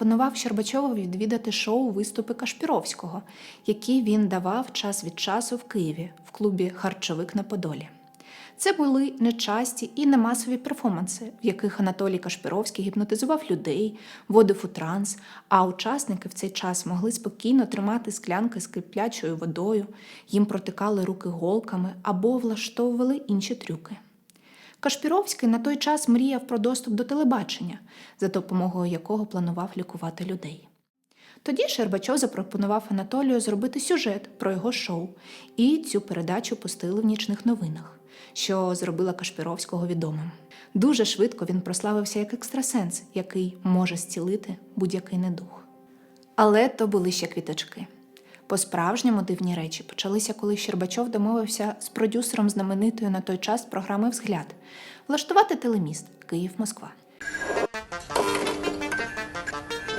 пропонував Щербачову відвідати шоу виступи Кашпіровського, які він давав час від часу в Києві в клубі Харчовик на Подолі. Це були нечасті і немасові перформанси, в яких Анатолій Кашпіровський гіпнотизував людей, вводив у транс, а учасники в цей час могли спокійно тримати склянки з киплячою водою, їм протикали руки голками або влаштовували інші трюки. Кашпіровський на той час мріяв про доступ до телебачення, за допомогою якого планував лікувати людей. Тоді Щербачов запропонував Анатолію зробити сюжет про його шоу, і цю передачу пустили в нічних новинах, що зробила Кашпіровського відомим. Дуже швидко він прославився як екстрасенс, який може зцілити будь-який недух. Але то були ще квіточки. По-справжньому дивні речі почалися, коли Щербачов домовився з продюсером знаменитої на той час програми Взгляд влаштувати телеміст Київ-Москва.